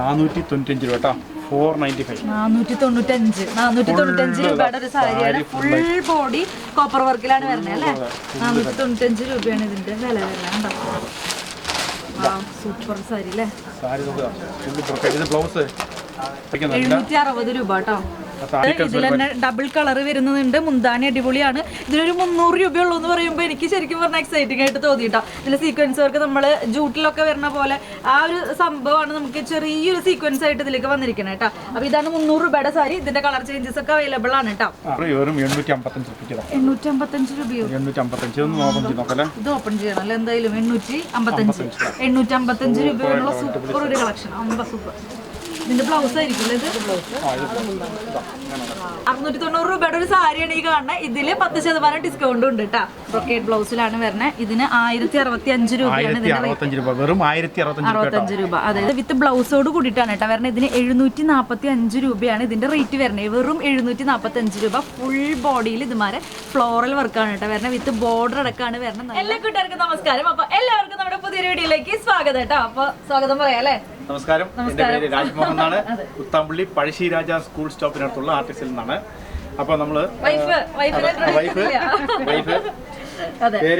നാനൂറ്റി തൊണ്ണൂറ്റഞ്ച് രൂപ കേട്ടോ. ഫോർ നയന്റി ഫൈവ് നാനൂറ്റി തൊണ്ണൂറ്റഞ്ച് നാനൂറ്റി തൊണ്ണൂറ്റഞ്ച് രൂപയുടെ ഒരു സാരിയാണ്. ഫുൾ ബോഡി കോപ്പർ വർക്കിലാണ് വരുന്നത് അല്ലേ? നാനൂറ്റി തൊണ്ണൂറ്റഞ്ച് രൂപയാണ് ഇതിന്റെ വില വരുന്നത് സൂപ്പർ സാരി അല്ലേ? സാരി ബ്ലൗസ് എഴുന്നൂറ്റി അറുപത് രൂപ കേട്ടോ. ഇതിൽ തന്നെ ഡബിൾ കളർ വരുന്നുണ്ട് മുന്താനി അടിപൊളിയാണ് ഇതിനൊരു മുന്നൂറ് രൂപയുള്ളൂ എന്ന് പറയുമ്പോൾ എനിക്ക് ശരിക്കും പറഞ്ഞാൽ എക്സൈറ്റിംഗ് ആയിട്ട് തോന്നിയിട്ടോ ഇതിലെ സീക്വൻസ് വർക്ക് നമ്മൾ ജൂട്ടിലൊക്കെ വരുന്ന പോലെ ആ ഒരു സംഭവമാണ് നമുക്ക് ചെറിയൊരു സീക്വൻസ് ആയിട്ട് ഇതിലേക്ക് വന്നിരിക്കുന്നത് കേട്ടോ അപ്പൊ ഇതാണ് മുന്നൂറ് രൂപയുടെ സാരി ഇതിന്റെ കളർ ചേഞ്ചസ് ഒക്കെ അവൈലബിൾ ആണ് കേട്ടോ എണ്ണൂറ്റി അമ്പത്തഞ്ച് രൂപയോ ഇത് ഓപ്പൺ ചെയ്യണം അല്ലെ എന്തായാലും എണ്ണൂറ്റി അമ്പത്തഞ്ച് എണ്ണൂറ്റി അമ്പത്തഞ്ച് രൂപയുള്ള സൂപ്പർ ഒരു കളക്ഷൻ അമ്പ സൂപ്പർ ഇതിന്റെ ബ്ലൗസ് ഇത്? അറുന്നൂറ്റി തൊണ്ണൂറ് രൂപയുടെ ഒരു സാരിയാണ് ഈ കാണുന്നത് ഇതിൽ പത്ത് ശതമാനം ഡിസ്കൗണ്ട് ഉണ്ട് കേട്ടോ ബ്രൊക്കേഡ് ബ്ലൗസിലാണ് വരുന്നത് ഇതിന് ആയിരത്തി അറുപത്തി അഞ്ച് രൂപയാണ് അറുപത്തഞ്ച് രൂപ. വെറും ആയിരത്തി അറുപത്തഞ്ച് രൂപ കേട്ടോ. അതായത് വിത്ത് ബ്ലൗസോട് കൂടിയിട്ടാണ് കേട്ടോ വരുന്നത് ഇതിന് എഴുന്നൂറ്റി നാൽപ്പത്തി അഞ്ച് രൂപയാണ് ഇതിന്റെ റേറ്റ് വരുന്നത് വെറും എഴുന്നൂറ്റി നാൽപ്പത്തി അഞ്ച് രൂപ ഫുൾ ബോഡിയിൽ ഇതുമാരെ ഫ്ലോറൽ വർക്കാണ് കേട്ടോ വരുന്നത് വിത്ത് ബോർഡർ അടക്കാണ് വരുന്നത് എല്ലാ കൂട്ടുകാർക്കും നമസ്കാരം. അപ്പൊ എല്ലാവർക്കും നമ്മുടെ പുതിയ വീഡിയോയിലേക്ക് സ്വാഗതം കേട്ടോ അപ്പൊ സ്വാഗതം പറയാം അല്ലേ? നമസ്കാരം. എന്റെ പേര് രാജ്മോഹൻ എന്നാണ്. ഉത്താമ്പള്ളി പഴശ്ശി രാജ സ്കൂൾ സ്റ്റോപ്പിനടുത്തുള്ള ആർട്ടിസ്റ്റിൽ നിന്നാണ്. അപ്പൊ നമ്മൾ വൈഫ് വൈഫ്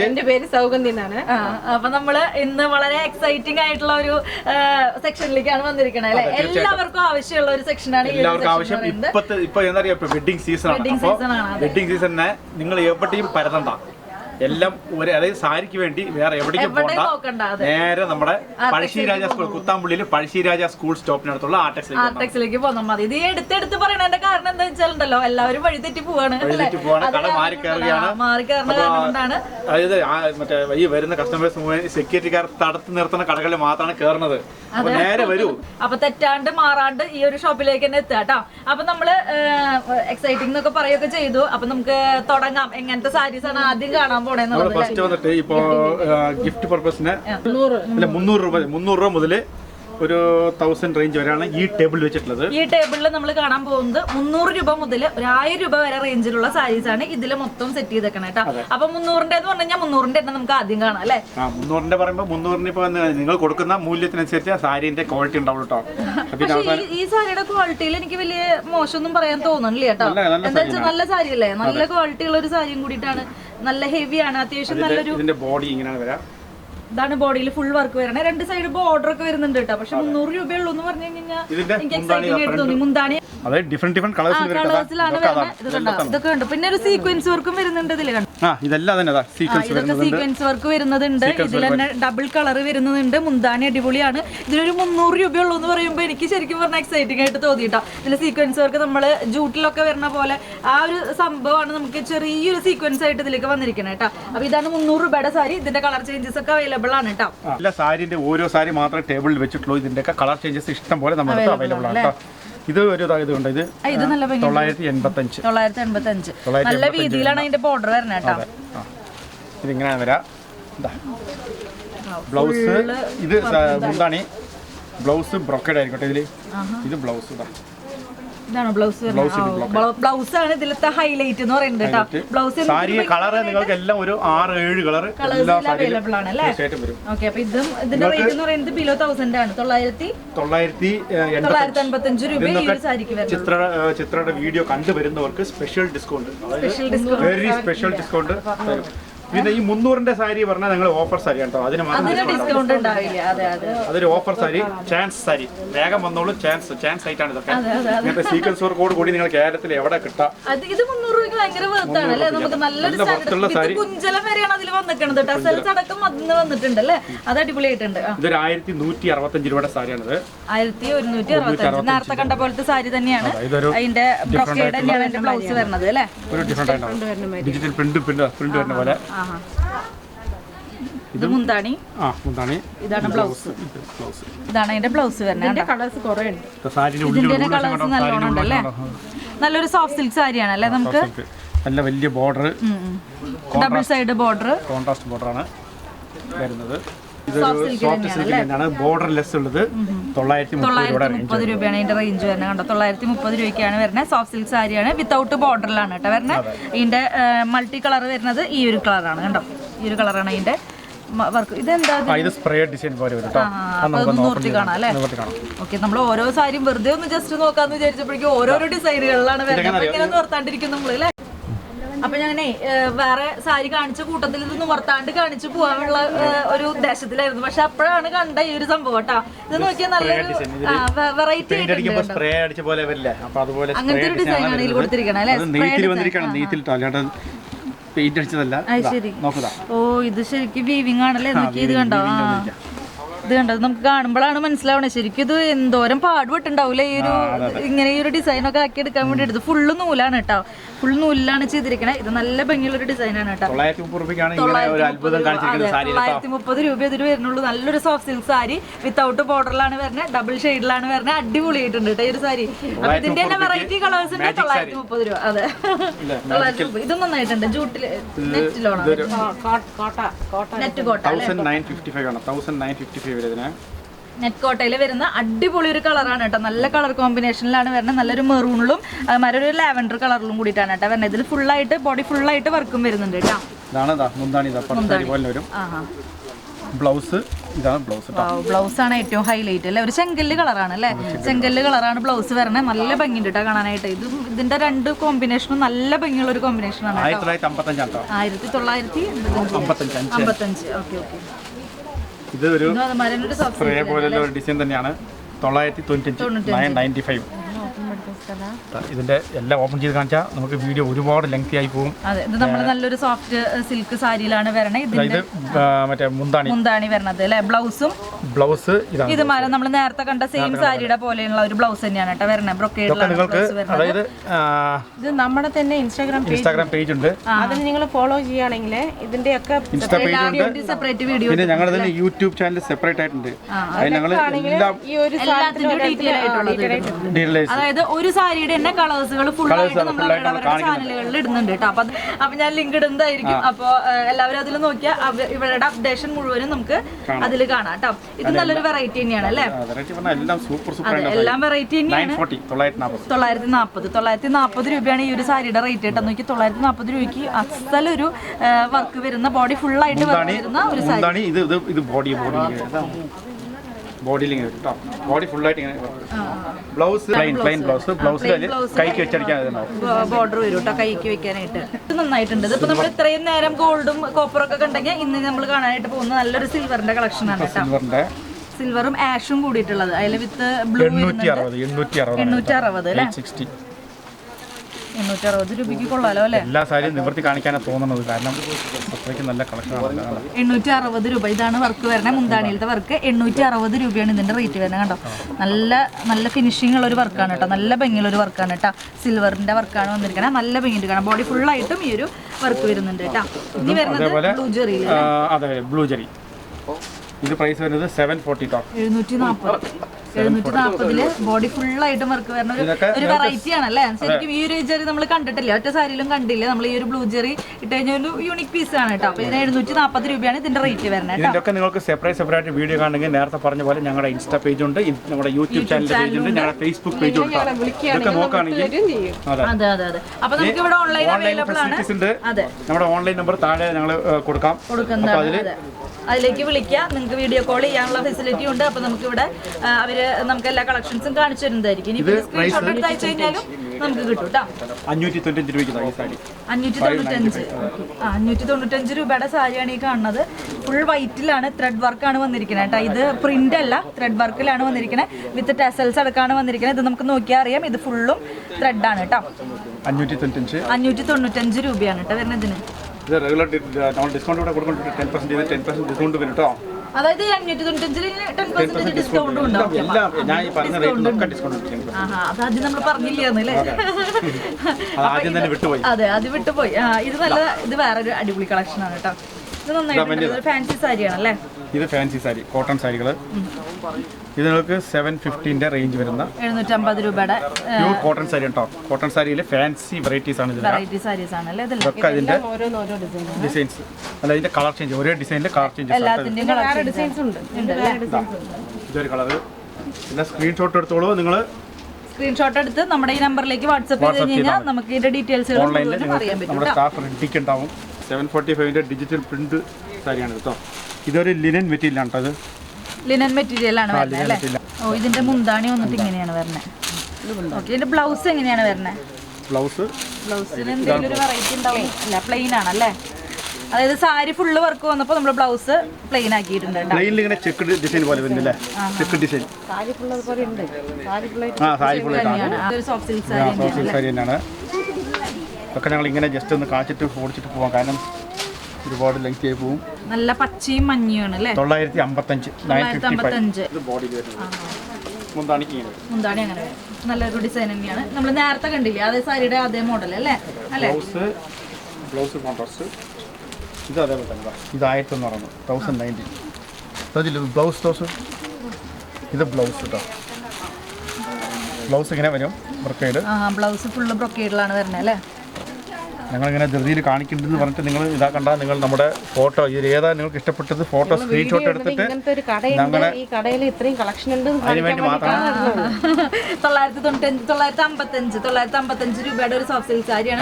എന്റെ പേര്? സൗഗന്ധി എന്നാണ്. അപ്പൊ നമ്മൾ ഇന്ന് വളരെ എക്സൈറ്റിംഗ് ആയിട്ടുള്ള ഒരു സെക്ഷനിലേക്കാണ് വന്നിരിക്കുന്നത് അല്ലെ? എല്ലാവർക്കും ആവശ്യമുള്ള ഒരു സെക്ഷനാണ് എല്ലാവർക്കും ആവശ്യം. ഇപ്പത്തെ ഇപ്പൊ എന്താ പറയാ വെഡിങ് സീസൺ ആണ്. വെഡിങ് സീസണിനെ നിങ്ങൾ എവിടെയും പരതണ്ട. എല്ലാം ഒരു അതായത് സാരിക്ക് വേണ്ടി വേറെ എവിടേക്കും പോകണ്ട നേരെ നമ്മുടെ പഴശ്ശി രാജ സ്കൂൾ കുത്താമ്പുള്ളിയിൽ പഴശ്ശി രാജ സ്കൂൾ സ്റ്റോപ്പിനടുത്തുള്ള ആർട്ടെക്സിലേക്ക് ആർടെക്സിലേക്ക് പോന്നാൽ മതി. ഇത് എടുത്തെടുത്ത് പറയണതിന്റെ കാരണം എന്താ വെച്ചാലുണ്ടല്ലോ എല്ലാവരും വഴി തെറ്റി പോവാണ് വഴിതെറ്റി പോവാണ്, കട മാറി കയറുകയാണ്. മാറി അതായത് മറ്റേ ഈ വരുന്ന കസ്റ്റമേഴ്സ് മുഴുവൻ സെക്യൂരിറ്റിക്കാർ തടുത്ത് നിർത്തുന്ന കടകളിൽ മാത്രമാണ് കയറുന്നത് അപ്പൊ നേരെ വരൂ. അപ്പൊ തെറ്റാണ്ട് മാറാണ്ട് ഈ ഒരു ഷോപ്പിലേക്ക് തന്നെ എത്തുക കേട്ടോ. അപ്പൊ നമ്മൾ എക്സൈറ്റിംഗ് എന്നൊക്കെ പറയുകയൊക്കെ ചെയ്തു. അപ്പൊ നമുക്ക് തുടങ്ങാം. എങ്ങനത്തെ സാരീസ് ആണ് ആദ്യം കാണാൻ നമ്മൾ ഫസ്റ്റ് വന്നിട്ട് ഇപ്പോ ഗിഫ്റ്റ് പർപ്പസിന് അല്ല മുന്നൂറ് രൂപ മുന്നൂറ് രൂപ മുതൽ ഒരു തൗസൻഡ് റേഞ്ച് വരെയാണ് ഈ ടേബിൾ വെച്ചിട്ടുള്ളത്. ഈ ടേബിളിൽ നമ്മൾ കാണാൻ പോകുന്നത് മുന്നൂറ് രൂപ മുതൽ ഒരു ആയിരം രൂപ വരെ റേഞ്ചിലുള്ള സാരീസ് ആണ് ഇതിൽ മൊത്തം സെറ്റ് ചെയ്തേക്കണേ കേട്ടോ അപ്പൊ മുന്നൂറിന്റെ എന്ന് പറഞ്ഞാൽ മുന്നൂറിന്റെ തന്നെ നമുക്ക് ആദ്യം കാണാം അല്ലേ? മുന്നൂറിന്റെ പറയുമ്പോൾ മുന്നൂറിന് ഇപ്പൊ നിങ്ങൾ കൊടുക്കുന്ന മൂല്യത്തിനനുസരിച്ച് സാരീന്റെ ക്വാളിറ്റി ഉണ്ടാവും കേട്ടോ ഈ- സാരിയുടെ ക്വാളിറ്റിയിൽ എനിക്ക് വലിയ മോശമൊന്നും പറയാൻ തോന്നുന്നില്ല കേട്ടോ എന്താ വെച്ചാൽ നല്ല സാരി അല്ലേ നല്ല ക്വാളിറ്റി ഉള്ള ഒരു സാരിയും കൂടിയിട്ടാണ് നല്ല ഹെവി ആണ്. അത്യാവശ്യം നല്ലൊരു ഇതിന്റെ ബോഡി ഇങ്ങനെയാണ് വരാം. ഇതാണ് ബോഡിയിൽ ഫുൾ വർക്ക് വരണേ. രണ്ട് സൈഡ് ബോർഡർ ഒക്കെ വരുന്നുണ്ട് കേട്ടോ. പക്ഷെ മുന്നൂറ് രൂപയുള്ളൂ എന്ന് പറഞ്ഞു കഴിഞ്ഞാൽ ഇതിന്റെ എനിക്ക് എക്സൈറ്റിംഗ് ആയിട്ട് തോന്നി. മുന്താണി കളേഴ്സിലാണ് വരുന്നത് ഇത് ഇതൊക്കെ ഉണ്ട് പിന്നെ ഒരു സീക്വൻസ് വർക്കും വരുന്നുണ്ട് ഇതിൽ കണ്ടോ. ആ ഇതെല്ലാം തന്നെ സീക്വൻസ് ഇതൊക്കെ വരുന്നുണ്ട്. സീക്വൻസ് വർക്ക് വരുന്നതുണ്ട് ഇതിൽ തന്നെ ഡബിൾ കളർ വരുന്നുണ്ട്. മുന്താനി അടിപൊളിയാണ്. ഇതിനൊരു മുന്നൂറ് രൂപയുള്ളൂ എന്ന് പറയുമ്പോൾ എനിക്ക് ശരിക്കും പറഞ്ഞാൽ എക്സൈറ്റിംഗ് ആയിട്ട് തോന്നിയിട്ടോ. ഇതിൽ സീക്വൻസ് വർക്ക് നമ്മൾ ജൂട്ടിലൊക്കെ വരുന്ന പോലെ ആ ഒരു സംഭവമാണ് നമുക്ക് ചെറിയൊരു സീക്വൻസ് ആയിട്ട് ഇതിലേക്ക് വന്നിരിക്കുന്നത് കേട്ടോ അപ്പൊ ഇതാണ് മുന്നൂറ് രൂപയുടെ സാരി. ഇതിന്റെ കളർ ചേഞ്ചസ് ഒക്കെ അവൈലബിൾ ആണ് കേട്ടോ എല്ലാ സാരിന്റെ ഓരോ സാരി മാത്രമേ ടേബിളിൽ വെച്ചിട്ടുള്ളൂ. ഇതിന്റെ കളർ ചേഞ്ചസ് ഇഷ്ടം പോലെ നമ്മുടെ അവൈലബിൾ ആണ് കേട്ടോ ഇത് ഒരു ഇതാ ഇതുണ്ട് ഇത് ഇത് നല്ല തൊള്ളായിരത്തി എൺപത്തി അഞ്ച് തൊള്ളായിരത്തി എൺപത്തി അഞ്ച് തൊള്ളായിരത്തി നല്ല വീതിയിലാണ് അതിന്റെ ബോർഡർ വരുന്നത് കേട്ടോ. ഇതിങ്ങനെ വരാം. ബ്ലൗസ് ഇത് മുന്താണി. ബ്ലൗസ് ബ്രൊക്കേഡ് ആയിരിക്കട്ടെ ഇതിൽ ഇത് ബ്ലൗസ് ഇതാ. ഇതാണ് ബ്ലൗസ് ബ്ലൗസ് ആണ് ഇതിലത്തെ ഹൈലൈറ്റ് എന്ന് പറയുന്നത് കേട്ടോ. ബ്ലൗസ് സാരി കളർ നിങ്ങൾക്ക് എല്ലാം ഒരു ആറ് ഏഴ് കളർ അവൈലബിൾ ആണ് അല്ലേ? ഓക്കെ അപ്പൊ ഇതും ഇതിന്റെ റേറ്റ് എന്ന് പറയുന്നത് ബിലോ തൗസൻഡ് ആണ്. തൊള്ളായിരത്തി തൊള്ളായിരത്തി തൊള്ളായിരത്തി അമ്പത്തഞ്ച് രൂപ ഈ ഒരു സാരിക്ക് വരുന്നത്. ചിത്ര ചിത്രയുടെ video കണ്ടുവരുന്നവർക്ക് special discount very special discount പിന്നെ ഈ മുന്നൂറിന്റെ സാരി പറഞ്ഞാൽ നിങ്ങൾ ഓഫർ സാരി കേട്ടോ. അതിന്. ഡിസ്കൗണ്ട് ഉണ്ടാവില്ല. അതെ അതെ. അതൊരു ഓഫർ സാരി ചാൻസ് സാരി. വേഗം വന്നോളൂ ചാൻസ് ചാൻസ് ആയിട്ടാണ് ഇതൊക്കെ. ഇങ്ങനത്തെ സീക്വൻസ് കോഡ് കൂടി നിങ്ങൾ കേരളത്തിൽ എവിടെ കിട്ടാം? ഇത് മുന്നൂറ് ഭയങ്കര വെർത്താണ് അല്ലേ? നമുക്ക് നല്ലൊരു. ഇത് കുഞ്ചലം വരെയാണ് അതിൽ വന്നിരിക്കുന്നത് ടെസൽസ് അടക്കം അതിന് വന്നിട്ടുണ്ട് അല്ലേ? അത് അടിപൊളിയായിട്ടുണ്ട്. ഇതൊരു ആയിരത്തി നൂറ്റി അറുപത്തഞ്ച് രൂപയുടെ സാരിയാണിത്. ആയിരത്തി ഒരുന്നൂറ്റി അറുപത്തഞ്ച് നേരത്തെ കണ്ട പോലത്തെ സാരി തന്നെയാണ് അതിന്റെ ബ്രൊക്കേഡ് തന്നെയാണ് അതിന്റെ ബ്ലൗസ് വരുന്നത് അല്ലേ? ഡിജിറ്റൽ പ്രിന്റ് പ്രിന്റ് വരുന്ന പോലെ. ആഹാ. ഇത് മുന്താണി. ആ മുന്താണി. ഇതാണ് ബ്ലൗസ്. ബ്ലൗസ് ഇതാണ് അതിന്റെ ബ്ലൗസ് വരുന്നത് കളേഴ്സ് കുറെ ഉണ്ട്. ഇതിന്റെ കളേഴ്സ്? നല്ലോണം ഉണ്ടല്ലേ? നല്ലൊരു സോഫ്റ്റ് സിൽക്ക് സാരിയാണ് അല്ലേ നമുക്ക്? നല്ല വലിയ border double side border contrast ബോർഡറാണ് വരുന്നത്. ബോർഡർലെസ് സോഫ്റ്റ് സിൽക്ക് തന്നെയാണ് ബോർഡർ ലെസ് ഉള്ളത്. തൊള്ളായിരത്തി മുപ്പത് രൂപയാണ് അതിന്റെ റേഞ്ച് വരുന്നത്. കണ്ടോ? തൊള്ളായിരത്തി മുപ്പത് രൂപയ്ക്കാണ് വരുന്നത്. സോഫ്റ്റ് സിൽക്ക് സാരിയാണ് വിത്തൗട്ട് ബോർഡറിലാണ് കേട്ടോ വരുന്നത്. ഇതിന്റെ മൾട്ടി കളർ വരുന്നത് ഈ ഒരു കളറാണ് കണ്ടോ? ഈ ഒരു കളറാണ് ഇതിന്റെ വർക്ക്. ഇതെന്താ ഇത് സ്പ്രേ ഡിസൈൻ പോലെ വരും നിർത്തി കാണാം അല്ലേ? ഓക്കെ നമ്മൾ ഓരോ സാരിയും വെറുതെ ഒന്ന് ജസ്റ്റ് നോക്കാന്ന് വിചാരിച്ചപ്പോഴേക്കും ഓരോരോ ഡിസൈനുകളിലാണ് വരുന്നത്. ഇങ്ങനെ നിർത്താണ്ടിരിക്കും നമ്മൾ അല്ലേ? അപ്പൊ ഞാനേ വേറെ സാരി കാണിച്ച കൂട്ടത്തിൽ ഇത് നിവർത്താണ്ട് കാണിച്ചു പോകാനുള്ള ഒരു ഉദ്ദേശത്തിലായിരുന്നു. പക്ഷെ അപ്പോഴാണ് കണ്ട ഈ ഒരു സംഭവം കേട്ടോ. ഇത് നോക്കിയാൽ നല്ലൊരു വെറൈറ്റി അങ്ങനത്തെ ഒരു ആണ് ഇതിൽ കൊടുത്തിരിക്കണത് അല്ലേ? പെയിന്റ് അടിച്ചതല്ല. നോക്കുക ഓ ഇത് ശരിക്കും വീവിങ് ആണല്ലേ? നോക്കി ഇത് കണ്ടോ? ഇത് കണ്ടത് നമുക്ക് കാണുമ്പോഴാണ് മനസ്സിലാവണേ. ശരിക്കും ഇത് എന്തോരം പാടുപെട്ടുണ്ടാവൂലേ? ഈ ഒരു ഇങ്ങനെ ഈ ഒരു ഡിസൈനൊക്കെ ആക്കി എടുക്കാൻ വേണ്ടി എടുത്ത് ഫുള്ള് നൂലാണ് കേട്ടോ. ഫുൾ നൂലിലാണ് ചെയ്തിരിക്കണേ. ഇത് നല്ല ഭംഗിയുള്ള ഒരു ഡിസൈനാണ് ആണ് കേട്ടോ തൊള്ളായിരത്തി മുപ്പത് കേട്ടോ. രൂപ ഇതിന് വരുന്നുള്ളൂ. നല്ലൊരു സോഫ്റ്റ് സിൽക്ക് സാരി വിത്തൗട്ട് ബോർഡറിലാണ് വരുന്നത്. ഡബിൾ ഷെയ്ഡിലാണ് വരുന്നത്. അടിപൊളിയായിട്ടുണ്ട് കേട്ടോ ഈ ഒരു സാരി. അപ്പൊ ഇതിന്റെ തന്നെ വെറൈറ്റി കളേഴ്സ് ഉണ്ട്. തൊള്ളായിരത്തി മുപ്പത് രൂപ. അതെ. തൊള്ളായിരത്തി മുപ്പത് ഇത് നന്നായിട്ടുണ്ട്. ജൂട്ടിൽ നെറ്റിലാണ് net Kota thousand nine fifty five ആണ്. Thousand nine fifty five net കോട്ടയിൽ വരുന്ന അടിപൊളി ഒരു കളറാണ് കേട്ടോ. നല്ല കളർ കോമ്പിനേഷനിലാണ് വരുന്നത്. നല്ലൊരു മെറൂണിലും അതുമാതിരി ഒരു ലാവൻഡർ കളറിലും കൂടിയിട്ടാണ് കേട്ടോ വരുന്നത്. ഇതിൽ ഫുള്ളായിട്ട് ബോഡി ഫുള്ളായിട്ട് വർക്കും വരുന്നുണ്ട് കേട്ടോ. ബ്ലൗസ് ഇതാണ് ബ്ലൗസ് ബ്ലൗസ് ആണ് ഏറ്റവും ഹൈലൈറ്റ് അല്ലേ? ഒരു ചെങ്കല്ല് കളറാണ് അല്ലേ? ചെങ്കല്ല് കളറാണ് ബ്ലൗസ് വരണേ നല്ല ഭംഗിയുണ്ട് കേട്ടോ കാണാനായിട്ട്. ഇത് ഇതിന്റെ രണ്ട് കോമ്പിനേഷനും നല്ല ഭംഗിയുള്ള ഒരു കോമ്പിനേഷൻ ആണ് ആയിരത്തി തൊള്ളായിരത്തി അമ്പത്തഞ്ച് ഓക്കെ ഓക്കെ ഇത് ഒരു സ്പ്രേ പോലെയുള്ള ഒരു ഡിസൈൻ തന്നെയാണ്. തൊള്ളായിരത്തി തൊണ്ണൂറ്റഞ്ച് നയൻ നയന്റി ഫൈവ്. ഇതിന്റെ എല്ലാം ഓപ്പൺ ചെയ്ത് കാണിച്ചാൽ നമുക്ക് വീഡിയോ ഒരുപാട് ലെങ്തി ആയി പോകും. അതെ ഇത് നമ്മൾ നല്ലൊരു സോഫ്റ്റ് സിൽക്ക് സാരിയിലാണ് വരണേ. ഇത് മറ്റേ മുന്താണി. മുന്താണി വരണത് അല്ലെ? ബ്ലൗസും ബ്ലൗസ് ഇതാണ് ഇത് മാറി. നമ്മൾ നേരത്തെ കണ്ട സെയിം സാരിയുടെ പോലെയുള്ള ഒരു ബ്ലൗസ് തന്നെയാണ് കേട്ടോ വരണേ. ബ്രൊക്കേഡിലാണ് ബ്ലൗസ് വരുന്നത് അതായത് ഇത് നമ്മുടെ തന്നെ ഇൻസ്റ്റാഗ്രാം പേജ് ഇൻസ്റ്റാഗ്രാം പേജ് ഉണ്ട്. അതിൽ നിങ്ങൾ ഫോളോ ചെയ്യുകയാണെങ്കിൽ ഇതിന്റെ ഒക്കെ പേജ് ഉണ്ട്. സെപ്പറേറ്റ് വീഡിയോ പിന്നെ ഞങ്ങളുടെ തന്നെ യൂട്യൂബ് ചാനൽ സെപ്പറേറ്റ് ആയിട്ടുണ്ട്. അതിന് ഞങ്ങൾ എല്ലാം ഈ ഒരു സാധനത്തിന്റെ ഡീറ്റെയിൽ അതായത് ഒരു സാരിയുടെ തന്നെ കളേഴ്സുകൾ ഫുൾ ആയിട്ട് നമ്മൾ അവരുടെ ചാനലുകളിൽ ഇടുന്നുണ്ട് കേട്ടോ. അപ്പൊ അപ്പൊ ഞാൻ ലിങ്ക് ഇടുന്നതായിരിക്കും. അപ്പൊ എല്ലാവരും അതിൽ നോക്കിയാൽ ഇവരുടെ അപ്ഡേഷൻ മുഴുവനും നമുക്ക് അതിൽ കാണാം കേട്ടോ. ഇത് നല്ലൊരു വെറൈറ്റി തന്നെയാണ് അല്ലേ? എല്ലാം സൂപ്പർ സൂപ്പർ അതെ എല്ലാം വെറൈറ്റി തന്നെയാണ്. തൊള്ളായിരത്തി നാൽപ്പത് തൊള്ളായിരത്തി നാൽപ്പത് രൂപയാണ് ഈ ഒരു സാരിയുടെ റേറ്റ് കേട്ടോ. നോക്കി തൊള്ളായിരത്തി നാൽപ്പത് രൂപയ്ക്ക് അസലൊരു വർക്ക് വരുന്ന ബോഡി ഫുൾ ആയിട്ട് വർക്ക് വരുന്ന ഒരു സാരി. ഇത് ബോഡി ബോഡി ബോഡിയിൽ ഇങ്ങനെ കേട്ടോ ബോഡി ഫുള്ളായിട്ട് ഇങ്ങനെ blouse plain plain blouse blouse കൈക്ക് വെച്ചടിക്കാൻ ബോർഡർ വരും കേട്ടോ കൈക്ക് വെക്കാനായിട്ട്. ഇത് നന്നായിട്ടുണ്ട്. ഇപ്പോ നമ്മൾ ഇത്രയും നേരം ഗോൾഡും കോപ്പറും ഒക്കെ കണ്ടെങ്കിൽ ഇന്ന് നമ്മൾ കാണാനായിട്ട് പോകുന്ന നല്ലൊരു സിൽവറിന്റെ കളക്ഷൻ ആണ് സിൽവറിന്റെ സിൽവറും ആഷും കൂടിയിട്ടുള്ളത്. അതിൽ വിത്ത് ബ്ലൂ എണ്ണൂറ്റി അറുപത് എണ്ണൂറ്റി അറുപത് രൂപയ്ക്ക് കൊള്ളാലോ അല്ലേ? എല്ലാ സാരിയും നിവർത്തി കാണിക്കാനാണ് തോന്നുന്നത്. കാരണം അത്രയ്ക്ക് നല്ല കളക്ഷനാണ് എണ്ണൂറ്റി അറുപത് രൂപ. ഇതാണ് വർക്ക് വരുന്നത്. മുന്താണിയിലത്തെ വർക്ക്. എണ്ണൂറ്റി അറുപത് രൂപയാണ് ഇതിന്റെ റേറ്റ് വരുന്നത് കണ്ടോ? നല്ല നല്ല ഫിനിഷിംഗ് ഉള്ള ഒരു വർക്കാണ് കേട്ടോ. നല്ല ഭംഗിയുള്ള ഒരു വർക്കാണ് കേട്ടോ. സിൽവറിന്റെ വർക്കാണ് വന്നിരിക്കുന്നത്. നല്ല ഭംഗിയുണ്ട് കാണാം ബോഡി ഫുൾ ആയിട്ടും ഈ ഒരു വർക്ക് വരുന്നുണ്ട് കേട്ടോ. ഇനി വരുന്നത് ബ്ലൂ ജെറി അതെ ബ്ലൂ ജെറി ഇത് പ്രൈസ് വരുന്നത് സെവൻ ഫോർട്ടി എഴുന്നൂറ്റി നാൽപ്പത് എഴുന്നൂറ്റി നാൽപ്പതിൽ ബോഡി ഫുൾ ആയിട്ട് വർക്ക് വരുന്ന ഒരു ഒരു വെറൈറ്റി ആണല്ലേ? ശരിക്കും ഈ ഒരു ജെറി നമ്മൾ കണ്ടിട്ടില്ല? ഒറ്റ സാരിയിലും കണ്ടില്ല? നമ്മൾ ഈ ഒരു ബ്ലൂ ജെറി ഇട്ട് കഴിഞ്ഞ ഒരു യൂണിക് പീസ് ആണ് കേട്ടോ. അപ്പൊ ഇതിന് എഴുന്നൂറ്റി നാൽപ്പത് രൂപയാണ് ഇതിന്റെ റേറ്റ് വരുന്നത് ഇതൊക്കെ നിങ്ങൾക്ക് സെപ്പറേറ്റ് സെപ്പറേറ്റ് വീഡിയോ കാണണമെങ്കിൽ നേരത്തെ പറഞ്ഞ പോലെ ഞങ്ങളുടെ ഇൻസ്റ്റാ പേജ് ഉണ്ട്. നമ്മുടെ യൂട്യൂബ് ചാനൽ പേജ് ഉണ്ട്. ഞങ്ങളുടെ ഫേസ്ബുക്ക് പേജ് ഉണ്ട്. ഇതൊക്കെ നോക്കുകയാണെങ്കിൽ അതെ. അതെ അതെ അപ്പൊ നമുക്ക് ഇവിടെ ഓൺലൈൻ അവൈലബിൾ ആണ്. നമ്മുടെ ഓൺലൈൻ നമ്പർ താഴെ ഞങ്ങൾ കൊടുക്കാം. അതെ. അതിലേക്ക് വിളിക്കാം. നിങ്ങൾക്ക് വീഡിയോ കോൾ ചെയ്യാനുള്ള ഫെസിലിറ്റി ഉണ്ട്. അപ്പൊ നമുക്ക് ഇവിടെ ആ, അവർ നമുക്ക് എല്ലാ കളക്ഷൻസും കാണിച്ചു തരുന്നതായിരിക്കും. ഇനി സ്ക്രീൻഷോട്ട് എടുത്ത് അയച്ചു കഴിഞ്ഞാലും നമുക്ക് കിട്ടും കേട്ടോ അഞ്ഞൂറ്റി തൊണ്ണൂറ്റി തൊണ്ണൂറ്റഞ്ച് ആ അഞ്ഞൂറ്റി തൊണ്ണൂറ്റഞ്ച് രൂപയുടെ സാരിയാണ് ഈ കാണുന്നത്. ഫുൾ വൈറ്റിലാണ് ത്രെഡ് വർക്കാണ് വന്നിരിക്കുന്നത് കേട്ടോ ഇത് പ്രിന്റ് അല്ല ത്രെഡ് വർക്കിലാണ് വന്നിരിക്കുന്നത്. വിത്ത് ടെസൽസ് അടക്കാണ് വന്നിരിക്കുന്നത്. ഇത് നമുക്ക് നോക്കിയാൽ അറിയാം. ഇത് ഫുള്ളും ത്രെഡാണ് കേട്ടോ അഞ്ഞൂറ്റി തൊണ്ണൂറ്റഞ്ച് രൂപയാണ് കേട്ടോ വരുന്നതിന് ഇത് റെഗുലർ നമ്മൾ ഡിസ്കൗണ്ട് ഇവിടെ കൊടുക്കുന്നുണ്ട്. Ten percent ten percent discount വരും കേട്ടോ അതായത് അഞ്ഞൂറ്റി ടെൻ പെർസെന്റ് ഡിസ്കൗണ്ടും ഉണ്ടാവും അത് ആദ്യം നമ്മൾ ആദ്യം തന്നെ വിട്ടുപോയി. അതെ അത് വിട്ടുപോയി. ഇത് നല്ല ഇത് വേറൊരു അടിപൊളി കളക്ഷൻ ആണ് കേട്ടോ. ഇത് നന്നായിട്ട് ഫാൻസി സാരിയാണല്ലേ? ഇത് ഫാൻസി സാരി കോട്ടൺ സാരികൾ ഇത് നിങ്ങൾക്ക് സെവൻ ഫിഫ്റ്റീന്റെ റേഞ്ച് വരുന്ന എഴുന്നൂറ്റമ്പത് രൂപയുടെ പ്യൂർ കോട്ടൺ സാരി കേട്ടോ കോട്ടൺ സാരിയിൽ ഫാൻസി വെറൈറ്റീസ് ആണ് ഇതിൽ ഇതൊക്കെ അതിന്റെ ഓരോന്നോരോ ഡിസൈൻസ് അല്ല ഇതിന്റെ കളർ ചേഞ്ച് ഒരേ ഡിസൈനിൽ കളർ ചേഞ്ച് ഉണ്ട്. ഇതൊരു കളർ പിന്നെ സ്ക്രീൻഷോട്ട് എടുത്തോളൂ. നിങ്ങൾ സ്ക്രീൻഷോട്ട് എടുത്ത് നമ്മുടെ ഈ നമ്പറിലേക്ക് വാട്സപ്പ് ചെയ്ത് കഴിഞ്ഞാൽ നമുക്ക് ഇതിന്റെ ഡീറ്റെയിൽസ് ഓൺലൈനിൽ അറിയാൻ പറ്റും നമ്മുടെ സ്റ്റാഫ് റെഡിക്ക് ഉണ്ടാവും. സെവൻ ഫോർട്ടി ഫൈവിന്റെ ഡിജിറ്റൽ പ്രിന്റ് സാരിയാണ് കേട്ടോ ഇതൊരു ലിനൻ മെറ്റീരിയൽ ആണ് കേട്ടോ ഇത്. ലിനൻ മെറ്റീരിയൽ ആണ് വരുന്നത് അല്ലേ? ഓ ഇതിന്റെ മുന്താണി വന്നിട്ട് ഇങ്ങനെയാണ് വരുന്നത്. ഓക്കെ ഇതിന്റെ ബ്ലൗസ് എങ്ങനെയാണ് വരുന്നത്? ബ്ലൗസ് ബ്ലൗസിന് എന്തെങ്കിലും ഒരു വെറൈറ്റി ഉണ്ടാവും. അല്ല പ്ലെയിൻ ആണല്ലേ അതായത് സാരി ഫുള്ള് വർക്ക് വന്നപ്പോൾ നമ്മൾ ബ്ലൗസ് പ്ലെയിൻ ആക്കിയിട്ടുണ്ട് പ്ലെയിനിൽ ഇങ്ങനെ ചെക്ക് ഡിസൈൻ പോലെ വരുന്നില്ലേ ചെക്ക് ഡിസൈൻ സാരി ഉണ്ട്. സാരി ഫുള്ളായിട്ട് ആ ഫുൾ തന്നെയാണ്. അതൊരു soft silk sari soft silk sari തന്നെയാണ്. ഒക്കെ ഞങ്ങൾ ഇങ്ങനെ ജസ്റ്റ് ഒന്ന് കാച്ചിട്ട് ഓടിച്ചിട്ട് പോവാം. കാരണം ഒരുപാട് ലെങ്ത് ആയി പോകും നല്ല പച്ചയും മഞ്ഞയാണ് അല്ലേ? തൊള്ളായിരത്തി അമ്പത്തഞ്ച് തൊള്ളായിരത്തി അമ്പത്തഞ്ച്. മുന്താണി അങ്ങനെ നല്ലൊരു ഡിസൈൻ തന്നെയാണ്. നമ്മൾ നേരത്തെ കണ്ടില്ലേ അതേ സാരിയുടെ അതേ മോഡൽ അല്ലേ? അല്ലേ? ബ്ലൗസ് ബ്ലൗസ് കോൺട്രാസ്റ്റ് ഇത് അതേപോലെ തന്നെ ഇത് ആയിരത്തി ഒന്ന് പറയുന്നത് തൗസൻഡ് നയന്റി അതിൽ ബ്ലൗസ് ബ്ലൗസ് ഇത് ബ്ലൗസ് കേട്ടോ ബ്ലൗസ് ഇങ്ങനെ വരും ബ്രൊക്കേഡ് ആ ബ്ലൗസ് ഫുള്ള് ബ്രൊക്കേഡിലാണ് വരുന്നത് അല്ലേ? ഞങ്ങളിങ്ങനെ ധൃതിയിൽ കാണിക്കുന്നുണ്ടെന്ന് പറഞ്ഞിട്ട് നിങ്ങൾ ഇതാ കണ്ടാൽ നിങ്ങൾ നമ്മുടെ ഫോട്ടോ ഇതിൽ ഏതാ നിങ്ങൾക്ക് ഇഷ്ടപ്പെട്ടത് ഫോട്ടോ സ്ക്രീൻഷോട്ട് എടുത്തിട്ട് ഞങ്ങളുടെ ഈ കടയിൽ ഇത്രയും കളക്ഷൻ ഉണ്ട് എന്ന് അതിന് വേണ്ടി മാത്രം. തൊള്ളായിരത്തി തൊണ്ണൂറ്റഞ്ച് തൊള്ളായിരത്തി അമ്പത്തഞ്ച് തൊള്ളായിരത്തി അമ്പത്തഞ്ച് രൂപയുടെ ഒരു സോഫ്റ്റ് സിൽക്ക് സാരിയാണ്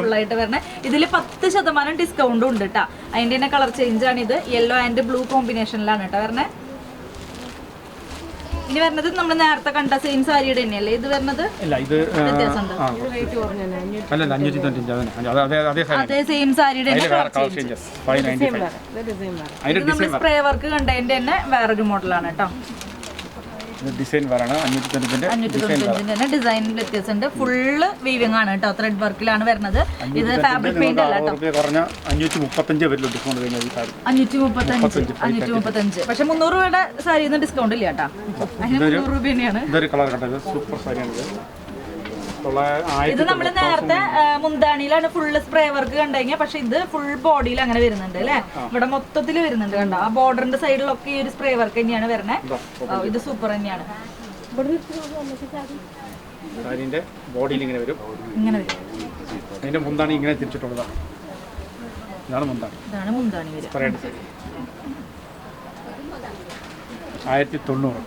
ഫുള്ളായിട്ട് വരുന്നത്. ഇതിൽ പത്ത് ശതമാനം ഡിസ്കൗണ്ടും ഉണ്ട് കേട്ടോ അതിന്റെ തന്നെ കളർ ചേഞ്ച് ആണ് ഇത്. യെല്ലോ ആൻഡ് ബ്ലൂ കോമ്പിനേഷനിലാണ് കേട്ടോ വരുന്നത്. ഇനി വരുന്നത് നമ്മൾ നേരത്തെ കണ്ട സെയിം സാരിയുടെ തന്നെയല്ലേ? ഇത് വരുന്നത് ഇല്ല ഇത് അഞ്ഞൂറ്റി അതന്നെ അതെ അതെ അതേ അതേ സെയിം സാരിയുടെ സ്പ്രേ വർക്ക് കണ്ടതിന്റെ തന്നെ വേറൊരു മോഡലാണ് കേട്ടോ. ഡിസൈൻ അഞ്ഞൂറ്റി തൊണ്ണൂറ്റഞ്ചിന്റെ തന്നെ ഡിസൈനിൽ വ്യത്യാസമുണ്ട്. ഫുള്ള് വീവിംഗ് ആണ് കേട്ടോ. ത്രെഡ് വർക്കിലാണ് വരുന്നത്. ഇത് ഫാബ്രിക് പെയിന്റ് അല്ല കേട്ടോ. അഞ്ഞൂറ്റി മുപ്പത്തഞ്ച് വരില്ല ഡിസ്കൗണ്ട് അഞ്ഞൂറ്റി മുപ്പത്തഞ്ച് അഞ്ഞൂറ്റി മുപ്പത്തഞ്ച് പക്ഷെ മുന്നൂറ് രൂപയുടെ സാരിയിൽ നിന്ന് ഡിസ്കൗണ്ട് ഇല്ല കേട്ടോ. അതിന് മുന്നൂറ് രൂപ തന്നെയാണ്. സൂപ്പർ സാരിയാണ് ഇത് നമ്മൾ നേരത്തെ മുന്താണിയിലാണ് ഫുള്ള് സ്പ്രേ വർക്ക് കണ്ടെങ്കിൽ പക്ഷെ ഇത് ഫുൾ ബോഡിയിൽ അങ്ങനെ വരുന്നുണ്ട് അല്ലെ? ഇവിടെ മൊത്തത്തിൽ വരുന്നുണ്ട് കണ്ടോ? ആ ബോർഡറിന്റെ സൈഡിലൊക്കെ ഈ ഒരു സ്പ്രേ വർക്ക് തന്നെയാണ് വരുന്നത് ഇത് സൂപ്പർ തന്നെയാണ്. ബോഡിയിൽ ഇങ്ങനെ വരും. ഇങ്ങനെ വരും. മുന്താണി ഇങ്ങനെ തിരിച്ചിട്ടുള്ളതാണ് ഇതാണ് മുന്താണി. ഇതാണ് മുന്താണി ആയിരത്തി തൊണ്ണൂറ്.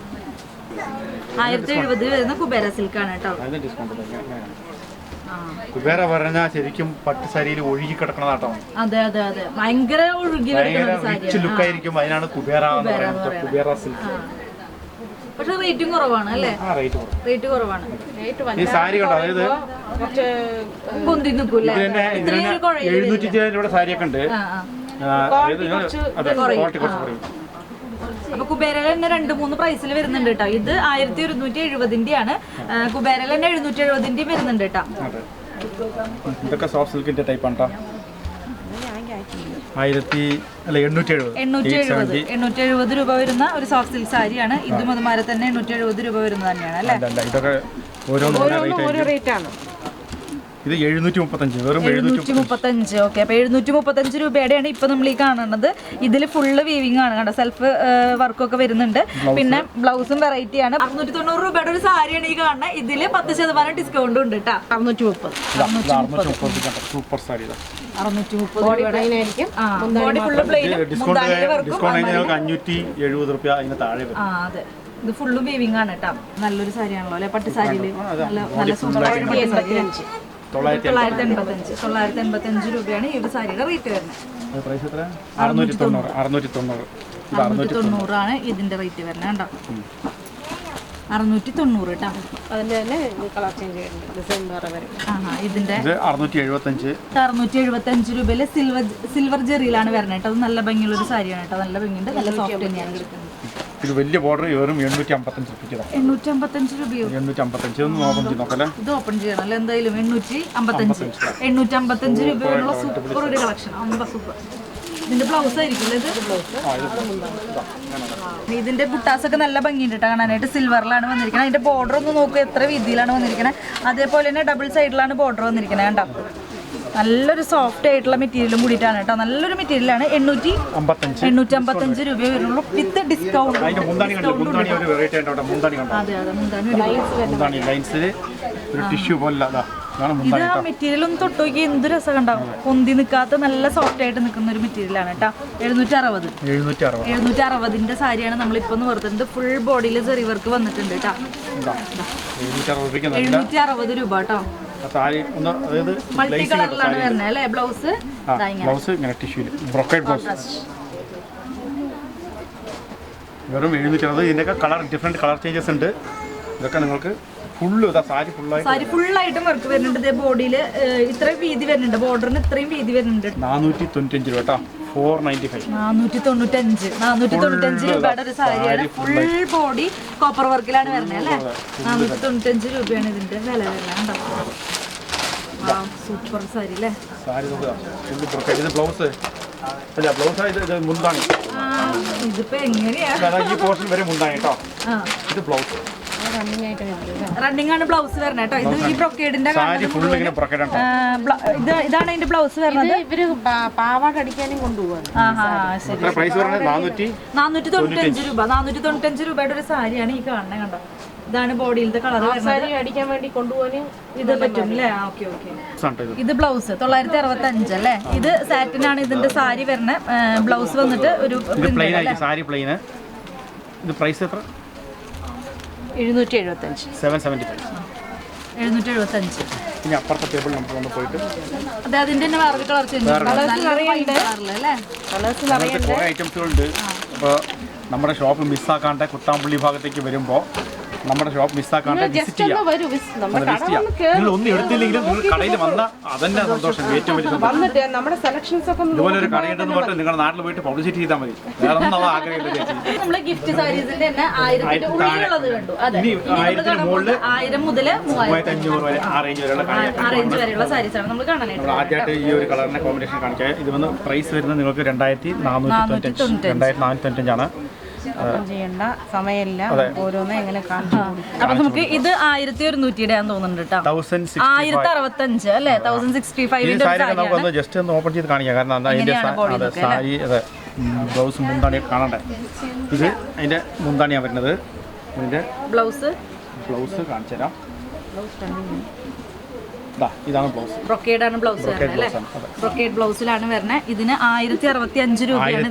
ആയിരത്തി എഴുപത് വരുന്ന കുബേര സിൽക്ക് ആണ് കേട്ടോ. അതിന് ഡിസ്കൗണ്ട് ഇങ്ങനെയാണ് ആ. കുബേര പറഞ്ഞാൽ ശരിക്കും പട്ട് സാരിയിൽ ഒഴുകി കിടക്കണതാട്ടോ അതെ അതെ അതെ. ഭയങ്കര ഒഴുകി റിച്ച് ലുക്ക് ആയിരിക്കും. അതിനാണ് കുബേര എന്ന് പറയുന്നത്. കുബേര സിൽക്ക് പക്ഷെ റേറ്റും കുറവാണ് അല്ലേ? ആ റേറ്റ് കുറവ് റേറ്റ് കുറവാണ്. റേറ്റ് ഈ സാരി കണ്ടോ? അതായത് കുറച്ച് പൊന്തി നിൽക്കൂല്ലേ? എഴുന്നൂറ്റി സാരിയൊക്കെ ഉണ്ട്. ആ ആ. ആ, ഇത് അതെ ക്വാളിറ്റി കുറച്ച് കുറയും. അപ്പൊ കുബേരകൾ തന്നെ രണ്ട് മൂന്ന് പ്രൈസിൽ വരുന്നുണ്ട് കേട്ടോ ഇത് ആയിരത്തി ഒരുന്നൂറ്റി എഴുപതിന്റെ ആണ് കുബേരയിൽ തന്നെ എഴുന്നൂറ്റി എഴുപതിന്റെയും വരുന്നുണ്ട് കേട്ടോ ഇതൊക്കെ സോഫ്റ്റ് സിൽക്കിന്റെ ടൈപ്പ് ആണ് കേട്ടോ ആയിരത്തി അല്ല എണ്ണൂറ്റി എഴുപത്. എണ്ണൂറ്റി എഴുപത് എണ്ണൂറ്റി എഴുപത് രൂപ വരുന്ന ഒരു സോഫ്റ്റ് സിൽക്ക് സാരിയാണ്. ഇതും അതുമാരെ തന്നെ എണ്ണൂറ്റി എഴുപത് രൂപ വരുന്നത് തന്നെയാണ് അല്ലേ? അല്ല ഇതൊക്കെ ഓരോന്നും ഓരോ റേറ്റ് ആണ്. ഇത് എഴുന്നൂറ്റി മുപ്പത്തഞ്ച് വെറും എഴുന്നൂറ്റി മുപ്പത്തഞ്ച് ഓക്കെ അപ്പൊ എഴുന്നൂറ്റി മുപ്പത്തഞ്ച് രൂപയുടെയാണ് ഇപ്പൊ നമ്മൾ ഈ കാണുന്നത്. ഇതിൽ ഫുള്ള് വീവിംഗ് ആണ് കണ്ടോ? സെൽഫ് വർക്കൊക്കെ വരുന്നുണ്ട്. പിന്നെ ബ്ലൗസും വെറൈറ്റി ആണ്. അറുന്നൂറ്റി തൊണ്ണൂറ് രൂപയുടെ ഒരു സാരിയാണ് ഈ കാണുന്നത് ഇതിൽ പത്ത് ശതമാനം ഡിസ്കൗണ്ട് ഉണ്ട് കേട്ടോ അറുന്നൂറ്റി മുപ്പത് സൂപ്പർ സാരി ഇതാ. അറുന്നൂറ്റി മുപ്പത് ഫുള്ള് പ്ലെയിനും ഡിസ്കൗണ്ട് മുന്താണിയുടെ വർക്കും ഡിസ്കൗണ്ട് കഴിഞ്ഞാൽ നമുക്ക് അഞ്ഞൂറ്റി എഴുപത് റുപ്യ അതിന് താഴെ വരും. ആ അതെ. ഇത് ഫുള്ളും വീവിംഗ് ആണ് കേട്ടോ നല്ലൊരു സാരിയാണല്ലോ അല്ലെ? പട്ട് സാരിയിൽ. നല്ല നല്ല എൺപത്തിയഞ്ച് തൊള്ളായിരത്തി എൺപത്തഞ്ച് തൊള്ളായിരത്തി എൺപത്തഞ്ച് രൂപയാണ് ഈ ഒരു സാരിയുടെ റേറ്റ് വരുന്നത്. അറുന്നൂറ്റി തൊണ്ണൂറ്. അറുന്നൂറ്റി തൊണ്ണൂറ്. അറുന്നൂറ്റി തൊണ്ണൂറാണ് ഇതിന്റെ റേറ്റ് വരുന്നത് കേട്ടോ അറുന്നൂറ്റി തൊണ്ണൂറ് കേട്ടോ. അതിന്റെ തന്നെ കളർ ചേഞ്ച് ഇതിന്റെ അറുന്നൂറ്റി എഴുപത്തി അഞ്ച് രൂപയിൽ സിൽവർ സിൽവർ ജെറിയിലാണ് വരുന്നത് കേട്ടോ. അത് നല്ല ഭംഗിയുള്ള ഒരു സാരിയാണ് കേട്ടോ. നല്ല ഭംഗിയുണ്ട് നല്ല സോഫ്റ്റ് തന്നെയാണ് കിടക്കുന്നത് ഇത് വലിയ ബോർഡർ വെറും എണ്ണൂറ്റി അമ്പത്തഞ്ച് രൂപയ്ക്ക് എണ്ണൂറ്റി അമ്പത്തഞ്ച് രൂപയോ എണ്ണൂറ്റി അമ്പത്തഞ്ച് ഒന്ന് ഓപ്പൺ ചെയ്ത് നോക്കല്ലേ ഇത് ഓപ്പൺ ചെയ്യണം. അല്ലേ എന്തായാലും എണ്ണൂറ്റി അമ്പത്തഞ്ച് എണ്ണൂറ്റി അമ്പത്തഞ്ച് രൂപയുള്ള സൂപ്പർ ഒരു കളക്ഷൻ. അമ്പ സൂപ്പർ ഇതിന്റെ ബ്ലൗസ് ആയിരിക്കും ഇത്? ഇതിന്റെ ബുട്ടാസ് ഒക്കെ നല്ല ഭംഗിയുണ്ട് കേട്ടോ കാണാനായിട്ട്. സിൽവറിലാണ് വന്നിരിക്കുന്നത് അതിന്റെ ബോർഡർ ഒന്ന് നോക്കുക എത്ര വീതിയിലാണ് വന്നിരിക്കുന്നത് അതേപോലെ തന്നെ ഡബിൾ സൈഡിലാണ് ബോർഡർ വന്നിരിക്കുന്നത് കണ്ടോ? നല്ലൊരു സോഫ്റ്റ് ആയിട്ടുള്ള മെറ്റീരിയലും കൂടിയിട്ടാണ് കേട്ടോ. നല്ലൊരു മെറ്റീരിയലാണ് എണ്ണൂറ്റി എണ്ണൂറ്റി അമ്പത്തഞ്ച്. രൂപയെ വരുള്ളൂ വിത്ത് ഡിസ്കൗണ്ട് അതെ അതെ മുന്താണി ടിഷ്യൂ പോലെ ഇത്. ആ മെറ്റീരിയൽ ഒന്ന് തൊട്ട് നോക്കി എന്ത് രസം കണ്ടാവും പൊന്തി നിൽക്കാത്ത നല്ല സോഫ്റ്റ് ആയിട്ട് നിൽക്കുന്ന ഒരു മെറ്റീരിയലാണ് കേട്ടോ. എഴുന്നൂറ്റി അറുപത് എഴുന്നൂറ്റി അറുപത് എഴുന്നൂറ്റി അറുപതിന്റെ സാരിയാണ് നമ്മളിപ്പോ വെറുതെ ഫുൾ ബോഡിയിൽ ചെറിയ വർക്ക് വന്നിട്ടുണ്ട് കേട്ടോ. എഴുന്നൂറ്റി അറുപത് രൂപ കേട്ടോ. അതായത് മൾട്ടി ബ്ലൗസ്? ബ്ലൗസ് ബ്ലൗസ് വെറും എഴുന്നൂറ്റി അറുപത്. ഇതിന്റെയൊക്കെ കളർ ഡിഫറെന്റ് കളർ ചേഞ്ചസ് ഉണ്ട്. ഇതൊക്കെ നിങ്ങൾക്ക് ഫുള്ള് സാരി ഫുള്ളായി സാരി ഫുള്ളായിട്ടും വർക്ക് വരുന്നുണ്ട്. ബോഡിയിൽ ഇത്രയും വീതി വരുന്നുണ്ട്. ബോർഡറിന് ഇത്രയും വീതി വരുന്നുണ്ട്. നാനൂറ്റി തൊണ്ണൂറ്റഞ്ച് രൂപ കേട്ടോ ഫോർ നയന്റി ഫൈവ് നാനൂറ്റി തൊണ്ണൂറ്റഞ്ച് നാനൂറ്റി തൊണ്ണൂറ്റഞ്ച് രൂപയുടെ ഒരു സാരിയാണ് ഫുൾ ബോഡി കോപ്പർ വർക്കിലാണ് വരുന്നത് അല്ലേ? നാനൂറ്റി തൊണ്ണൂറ്റഞ്ച് രൂപയാണ് ഇതിന്റെ വില വരുന്നത് സൂപ്പർ സാരി അല്ലേ? സാരി ബ്ലൗസ് അല്ല ബ്ലൗസ് ഇത് ഇതിപ്പോ എങ്ങനെയാ? അതാ ഈ പോർഷൻ വരെ മുന്താണി കേട്ടോ ഇത് ബ്ലൗസ് റണ്ണിങ് ആണ് ബ്ലൗസ് വരുന്നത് കേട്ടോ. ഇത് ഈ ബ്രൊക്കേഡിന്റെ ഇത് ഇതാണ് അതിന്റെ ബ്ലൗസ് വരുന്നത്. ഇവർ പാവാട അടിക്കാനും പറഞ്ഞത് നാനൂറ്റി തൊണ്ണൂറ്റഞ്ച്. രൂപ. നാനൂറ്റി തൊണ്ണൂറ്റഞ്ച് രൂപയുടെ ഒരു സാരിയാണ് ഈ കാണുന്നത് കണ്ടോ? ഇതാണ് ബോഡിയിലത്തെ കളർ വരുന്നത്. സാരി അടിക്കാൻ വേണ്ടി കൊണ്ടുപോകാനും ഇത് പറ്റും അല്ലേ ഓക്കെ ഓക്കെ ഇത്. ഇത് ബ്ലൗസ് തൊള്ളായിരത്തി അറുപത്തി അഞ്ച് അല്ലേ? ഇത് സാറ്റിനാണ് ഇതിന്റെ സാരി വരുന്ന ബ്ലൗസ് വന്നിട്ട് ഒരു പ്ലെയിൻ? ആയിരിക്കും സാരി പ്ലെയിൻ ഇത് പ്രൈസ് എത്ര? എഴുന്നൂറ്റി എഴുപത്തഞ്ച്. സെവൻ സെവന്റി ഫൈവ് എഴുന്നൂറ്റി എഴുപത്തഞ്ച്. ഇനി അപ്പുറത്തെ ടേബിൾ നമുക്ക് കൊണ്ട് പോയിട്ട് അതെ അതിന്റെ തന്നെ വേറെ കളർ ചേഞ്ച് കുറേ ഐറ്റംസുകളുണ്ട് അപ്പോൾ നമ്മുടെ ഷോപ്പ് മിസ്സാക്കാണ്ട് കുത്താമ്പള്ളി ഭാഗത്തേക്ക് വരുമ്പോൾ നമ്മുടെ ഷോപ്പ് മിസ്സാക്കാണ്ട് വിസിറ്റ് ചെയ്യാം. നിങ്ങൾ ഒന്നും എടുത്തില്ലെങ്കിലും നിങ്ങൾ കടയിൽ വന്ന അതന്നെ സന്തോഷം ഏറ്റവും വലിയ സന്തോഷം. നമ്മുടെ സെലക്ഷൻസ് ഒക്കെ ഒന്ന് ഇതുപോലെ ഒരു കടയുണ്ടെന്ന് പറഞ്ഞിട്ട് നിങ്ങളുടെ നാട്ടിൽ പോയിട്ട് പബ്ലിസിറ്റി ചെയ്താൽ മതി. വേറെ ഒന്നും ആഗ്രഹമില്ല ചേച്ചി. ഇനി ആയിരത്തിന് ആയിരം മൂവായിരത്തി അഞ്ഞൂറ് വരെ ആ റേഞ്ച് വരെയുള്ള ആദ്യമായിട്ട് ഈ ഒരു കളറിന്റെ കോമ്പിനേഷൻ കാണിച്ചാൽ ഇത് വന്ന് പ്രൈസ് വരുന്നത് നിങ്ങൾക്ക് രണ്ടായിരത്തി നാനൂറ്റി തൊണ്ണൂറ്റഞ്ച്. രണ്ടായിരത്തി നാനൂറ്റി തൊണ്ണൂറ്റഞ്ചാണ് ചെയ്യണ്ട. സമയമില്ല. ഓരോന്ന് എങ്ങനെ അപ്പൊ നമുക്ക് ഇത് ആയിരത്തി ഒരുന്നൂറ്റിയുടെ ആണെന്ന് തോന്നുന്നുണ്ട് ആയിരത്തി അറുപത്തഞ്ച് അല്ലെ? തൗസൻഡ് സിക്സ്റ്റി ഫൈവിന്റെ ജസ്റ്റ് ഒന്ന് ഓപ്പൺ ചെയ്ത് കാണിക്കാം. കാരണം അതിന്റെ സാരി അതെ. ബ്ലൗസ് മുന്താണിയൊക്കെ കാണണ്ടേ? ഇത് അതിന്റെ മുന്താണിയാണ് വരുന്നത്. ഇതിന്റെ ബ്ലൗസ് ബ്ലൗസ് കാണിച്ചു തരാം ഇതാണ് ബ്ലൗസ്. ബ്രൊക്കേഡ് ആണ് ബ്ലൗസ് വരുന്നത് അല്ലേ? ബ്രൊക്കേഡ് ബ്ലൗസിലാണ് വരുന്നത്. ഇതിന് ആയിരത്തി അറുപത്തി അഞ്ച് രൂപയാണ്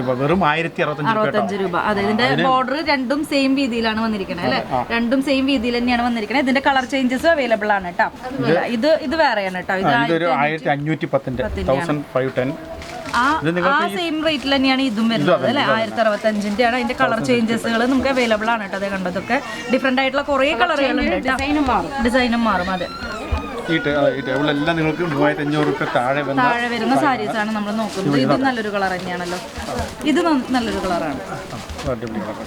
രൂപ വെറും ആയിരത്തി അറുപത്തഞ്ച് രൂപ. അതെ ഇതിന്റെ ബോർഡർ രണ്ടും സെയിം രീതിയിലാണ് വന്നിരിക്കുന്നത് അല്ലെ? രണ്ടും സെയിം രീതിയിൽ തന്നെയാണ് വന്നിരിക്കുന്നത് ഇതിന്റെ കളർ ചേഞ്ചസ് അവൈലബിൾ ആണ് കേട്ടോ. ഇത് ഇത് വേറെയാണ് കേട്ടോ. ഇത് ആയിരത്തി അഞ്ഞൂറ്റി പത്തിന്റെ തൗസൻഡ് ഫൈവ് ടെൻ ആ സെയിം റേറ്റിൽ തന്നെയാണ് ഇതും വരുന്നത് അല്ലെ? ആയിരത്തി അറുപത്തി അഞ്ചിന്റെ ആണ് അതിന്റെ കളർ ചേഞ്ചസുകൾ നമുക്ക് അവൈലബിൾ ആണ് കേട്ടോ. അതെ കണ്ടതൊക്കെ ഡിഫറെന്റ് ആയിട്ടുള്ള കുറെ കളറുകൾ ഉണ്ട് ഡിസൈനും മാറും. ഡിസൈനും മാറും അതെ. ഈ ടേബിളെല്ലാം നിങ്ങൾക്ക് മൂവായിരത്തി അഞ്ഞൂറ് രൂപ താഴെ താഴെ വരുന്ന സാരീസ് ആണ് നമ്മൾ നോക്കുന്നത്. ഇത് നല്ലൊരു കളർ തന്നെയാണല്ലോ. ഇത് നല്ലൊരു കളറാണ്.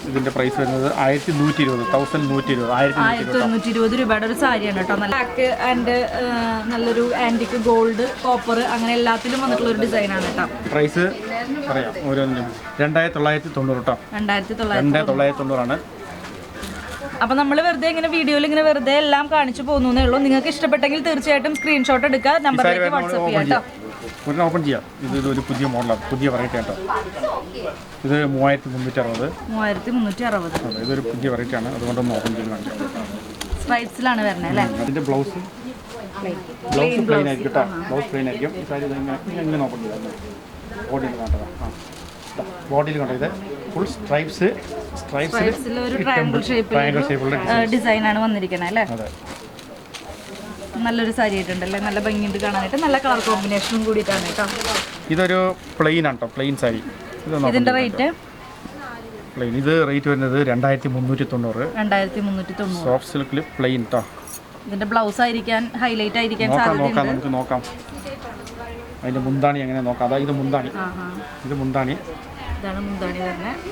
ഇതിന്റെ പ്രൈസ് വരുന്നത് ആയിരത്തി നൂറ്റി ഇരുപത് തൗസൻഡ് നൂറ്റി ഇരുപത് ആയിരത്തി തൊണ്ണൂറ്റി ഇരുപത് രൂപയുടെ ഒരു സാരിയാണ് കേട്ടോ. നല്ല ബ്ലാക്ക് ആൻഡ് നല്ലൊരു ആന്റിക് ഗോൾഡ് കോപ്പർ അങ്ങനെ എല്ലാത്തിലും വന്നിട്ടുള്ള ഒരു ഡിസൈനാണ് കേട്ടോ. പ്രൈസ് പറയാം ഓരോന്നും രണ്ടായിരത്തി തൊള്ളായിരത്തി തൊണ്ണൂറ് കേട്ടോ. രണ്ടായിരത്തി തൊള്ളായിരത്തി തൊണ്ണൂറാണ് അപ്പൊ നമ്മൾ വെറുതെ ഇങ്ങനെ വീഡിയോയിൽ ഇങ്ങനെ വെറുതെ എല്ലാം കാണിച്ചു പോകുന്നേ ഉള്ളൂ. നിങ്ങൾക്ക് ഇഷ്ടപ്പെട്ടെങ്കിൽ തീർച്ചയായിട്ടും സ്ക്രീൻഷോട്ട് എടുക്കുക നമ്പറിലേക്ക് വാട്സപ്പ് ചെയ്യാം കേട്ടോ ഒരെണ്ണം ഓപ്പൺ ചെയ്യാം. ഇത് ഇതൊരു പുതിയ മോഡലാണ് പുതിയ വെറൈറ്റി കേട്ടോ. ഇത് മൂവായിരത്തി മുന്നൂറ്റി അറുപത് മൂവായിരത്തി മുന്നൂറ്റി അറുപത് ഇതൊരു പുതിയ വെറൈറ്റി ആണ്. അതുകൊണ്ടൊന്ന് ഓപ്പൺ ചെയ്ത് കാണിക്കാം. സ്ട്രൈപ്സിലാണ് വരുന്നത് അല്ലേ? അതിന്റെ ബ്ലൗസ് ബ്ലൗസ് പ്ലെയിൻ ആയിരിക്കും കേട്ടോ. ബ്ലൗസ് പ്ലെയിൻ ആയിരിക്കും. ഈ സാരി ഇങ്ങനെ ഇങ്ങനെ ഓപ്പൺ ചെയ്യാം ബോഡിയിൽ കണ്ടതാണ് ആ ബോഡിയിൽ കണ്ടത് ഫുൾ സ്ട്രൈപ്സ് സ്ട്രൈപ്സ് സ്ട്രൈപ്സിൽ ഒരു ട്രയാങ്കിൾ ഷേപ്പിൽ ഡിസൈനാണ് വന്നിരിക്കുന്നത് അല്ലേ? നല്ലൊരു സാരി ആയിട്ടുണ്ടല്ലേ? നല്ല ഭംഗിയുണ്ട് കാണാനായിട്ട്. നല്ല കളർ കോമ്പിനേഷനും കൂടിയിട്ടാണ് കേട്ടോ. ഇതൊരു പ്ലെയിൻ ആണ് കേട്ടോ. പ്ലെയിൻ സാരി. ഇതിന്റെ റേറ്റ് പ്ലെയിൻ ഇത് റേറ്റ് വരുന്നത് രണ്ടായിരത്തി മുന്നൂറ്റി തൊണ്ണൂറ് രണ്ടായിരത്തി മുന്നൂറ്റി തൊണ്ണൂറ് സോഫ്റ്റ് സിൽക്കിൽ പ്ലെയിൻ കേട്ടോ ഇതിന്റെ ബ്ലൗസ് ആയിരിക്കാൻ ഹൈലൈറ്റ് ആയിരിക്കാൻ നോക്കാം നോക്കാം നമുക്ക് നോക്കാം. അതിന്റെ മുന്താണി എങ്ങനെ നോക്കാം? അതാ ഇത് മുന്താണി. ഇത് മുന്താണി. ഇതാണ് മുന്താണി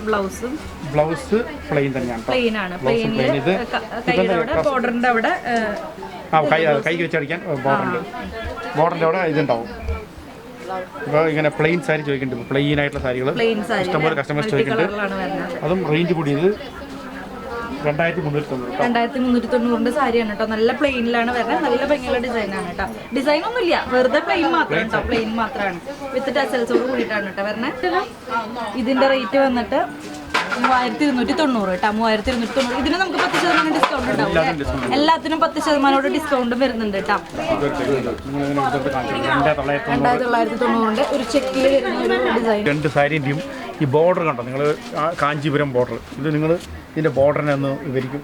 ബ്ലൗസും ബ്ലൗസ് പ്ലെയിൻ തന്നെയാണ് പ്ലെയിൻ ആണ്. പ്ലെയിനിൽ കൈയുടെ ബോർഡറിന്റെ അവിടെ ആ കൈ കൈക്ക് വെച്ചടിക്കാൻ ബോർഡറിന്റെ ബോർഡറിന്റെ. അവിടെ ഇതുണ്ടാവും. ഇപ്പോൾ ഇങ്ങനെ പ്ലെയിൻ സാരി ചോദിക്കുന്നുണ്ട്. പ്ലെയിൻ ആയിട്ടുള്ള സാരികൾ ഇഷ്ടംപോലെ കസ്റ്റമേഴ്സ് ചോദിക്കുന്നുണ്ട്. അതും റേഞ്ച് കൂടിയത് രണ്ടായിരത്തി മുന്നൂറ്റി തൊണ്ണൂറിന്റെ സാരിയാണ് കേട്ടോ നല്ല പ്ലെയിനിലാണ് വരുന്നത്. നല്ല ഭംഗിയുള്ള ഡിസൈനാണ് കേട്ടോ ഡിസൈൻ ഒന്നും ഇല്ല വെറുതെ പ്ലെയിൻ മാത്രം കേട്ടോ പ്ലെയിൻ മാത്രമാണ്. വിത്ത് ടസൽസോട് കൂടിയിട്ടാണ് കേട്ടോ വരുന്നത്. ഇതിന്റെ റേറ്റ് വന്നിട്ട് മൂവായിരത്തി ഇരുന്നൂറ്റി തൊണ്ണൂറ് കേട്ടോ മൂവായിരത്തി ഇരുന്നൂറ്റി തൊണ്ണൂറ് ഇതിന് നമുക്ക് പത്ത് ശതമാനം ഡിസ്കൗണ്ട് ഉണ്ടാവും എല്ലാത്തിനും പത്ത് ശതമാനോട് ഡിസ്കൗണ്ടും വരുന്നുണ്ട് കേട്ടോ രണ്ടായിരത്തി തൊള്ളായിരത്തി തൊണ്ണൂറിന്റെ ഒരു ചെക്കിൽ വരുന്ന ഒരു ഡിസൈൻ രണ്ട് ഈ ബോർഡർ കണ്ടോ? നിങ്ങൾ കാഞ്ചീപുരം ബോർഡർ ഇത് നിങ്ങൾ ഇതിന്റെ ബോർഡറിനെ ഒന്ന് വിവരിക്കും.